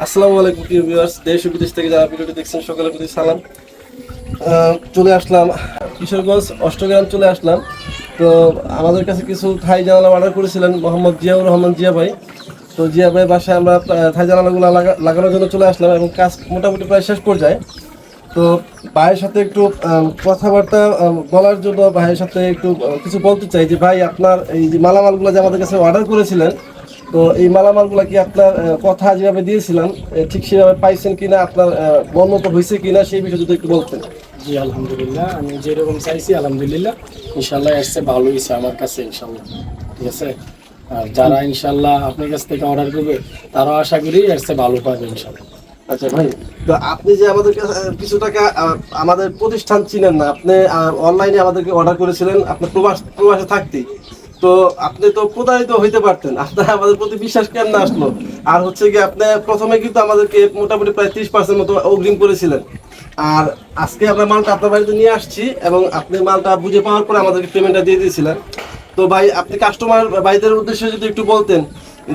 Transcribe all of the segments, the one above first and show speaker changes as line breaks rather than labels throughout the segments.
আসসালামু আলাইকুম ভিউয়ার্স দেশ ও বিদেশ থেকে যারা ভিডিওটি দেখছেন, সকলের প্রতি সালাম। চলে আসলাম কিশোরগঞ্জ, অষ্টগ্রাম চলে আসলাম। তো আমাদের কাছে কিছু থাই জানালা অর্ডার করেছিলেন মোহাম্মদ জিয়াউর রহমান জিয়া ভাই। তো জিয়া ভাই বাসায় আমরা থাই জানালাগুলো লাগা- লাগানোর জন্য চলে আসলাম এবং কাজ মোটামুটি প্রায় শেষ পর্যায়ে। তো ভাইয়ের সাথে একটু কথাবার্তা বলার জন্য ভাইয়ের সাথে একটু কিছু বলতে চাই যে, ভাই, আপনার এই যে মালামালগুলো যে আমাদের কাছে অর্ডার করেছিলেন তো এই মালামালগুলো কি আপনার কথা যেভাবে দিয়েছিলাম ঠিক সেভাবে পাইছেন কিনা আপনার মতো হয়েছে কিনা সেই বিষয়ে যদি একটু বলতেন।
জি আলহামদুলিল্লাহ আমি যেরকম চাইছি আলহামদুলিল্লাহ। ইনশাল্লাহ এসছে ভালো হয়েছে আমার কাছে ইনশাল্লাহ ঠিক আছে? আর যারা ইনশাল্লাহ আপনার কাছ থেকে অর্ডার করবে তারাও আশা করি এসছে ভালো পাবে ইনশাল্লাহ
আচ্ছা ভাই তো আপনি যে আমাদের কাছে টাকা আমাদের প্রতিষ্ঠান চিনেন না আপনি অনলাইনে আমাদেরকে অর্ডার করেছিলেন আপনি প্রবাস প্রবাসে থাকতেই। তো আপনি তো প্রতারিত হইতে পারতেন। আপনার আমাদের প্রতি বিশ্বাস কেন না আসলো? আর হচ্ছে কি আপনি প্রথমে কিন্তু আমাদেরকে মোটামুটি প্রায় ত্রিশ পার্সেন্ট মতো অগ্রিম করেছিলেন। আর আজকে আমরা মালটা আপনার বাড়িতে নিয়ে আসছি এবং আপনি মালটা বুঝে পাওয়ার পরে আমাদেরকে পেমেন্টটা দিয়ে দিয়েছিলেন। তো ভাই, আপনি কাস্টমার ভাইদের উদ্দেশ্যে যদি একটু বলতেন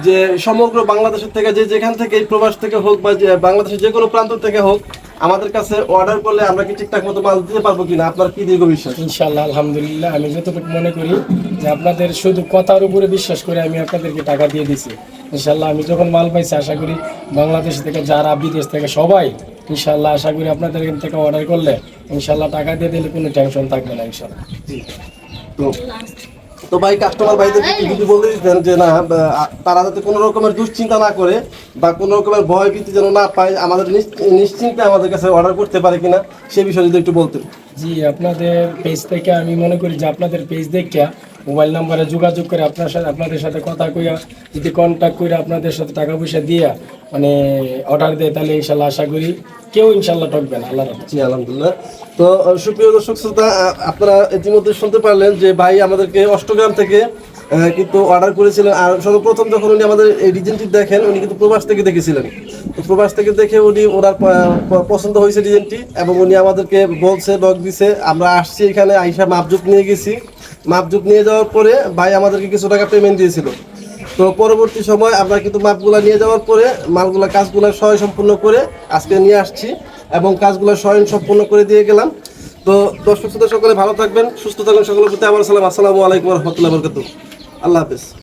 যে সমগ্র বাংলাদেশের থেকে যে যেখান থেকে প্রবাস থেকে হোক বা বাংলাদেশের যে কোনো প্রান্ত থেকে হোক আমাদের কাছে অর্ডার করলে আমরা কি ঠিকঠাক মতো মাল দিতে পারব কিনা? আপনার কি দীর্ঘ বিশ্বাস?
ইনশাল্লাহ আলহামদুলিল্লাহ আমি যতটুকু মনে করি যে আপনাদের শুধু কথার উপরে বিশ্বাস করে আমি আপনাদেরকে টাকা দিয়ে দিছি। ইনশাল্লাহ আমি যখন মাল পাইছি আশা করি বাংলাদেশ থেকে যারা বিদেশ থেকে সবাই ইনশাল্লাহ আশা করি আপনাদের এখান থেকে অর্ডার করলে ইনশাল্লাহ টাকা দিয়ে দিলে কোনো টেনশন থাকবে না ইনশাল্লাহ
তো তো ভাই কাস্টমার ভাইদেরকে যদি বলে দিতেন যে না তারা যাতে কোনো রকমের দুশ্চিন্তা না করে বা কোনো রকমের ভয় ভীতি যেন না পায়, আমাদের নিশ্চ- নিশ্চিন্তে আমাদের কাছে অর্ডার করতে পারে কিনা, সে বিষয়ে যদি একটু বলতেন।
জি, আপনাদের পেজ থেকে আমি মনে করি যে আপনাদের পেজ দেখে মোবাইল নাম্বারে যোগাযোগ করে আপনার সাথে, আপনাদের সাথে কথা কইয়া, যদি কন্ট্যাক্ট করে আপনাদের সাথে টাকা পয়সা দিয়া মানে অর্ডার দেয়, তাহলে ইনশাল্লাহ আশা করি কেউ ইনশাল্লাহ ঠকবে না আল্লাহ
জি, আলহামদুলিল্লাহ। তো সুপ্রিয় দর্শক শ্রোতা আপনারা ইতিমধ্যে শুনতে পারলেন যে ভাই আমাদেরকে অষ্টগ্রাম থেকে কিন্তু অর্ডার করেছিলেন। আর সর্বপ্রথম যখন উনি আমাদের এই ডিজাইনটি দেখেন, উনি কিন্তু প্রবাস থেকে দেখেছিলেন। তো প্রবাস থেকে দেখে উনি ওনার পছন্দ হয়েছে ডিজাইনটি এবং উনি আমাদেরকে বলছে বক দিছে, আমরা আসছি এখানে, আইসা মাপজুপ নিয়ে গেছি। মাপজুপ নিয়ে যাওয়ার পরে ভাই আমাদেরকে কিছু টাকা পেমেন্ট দিয়েছিল। তো পরবর্তী সময় আমরা কিন্তু মাপগুলো নিয়ে যাওয়ার পরে মালগুলো কাজগুলো স্বয়ং সম্পূর্ণ করে আজকে নিয়ে আসছি এবং কাজগুলো স্বয়ং সম্পূর্ণ করে দিয়ে গেলাম। তো দর্শক সকলে ভালো থাকবেন, সুস্থ থাকবেন, সকলের প্রতি আমার সালাম। আসসালামু আলাইকুম রহমতুল্লাহ বরকত আল্লাহ হাফেজ।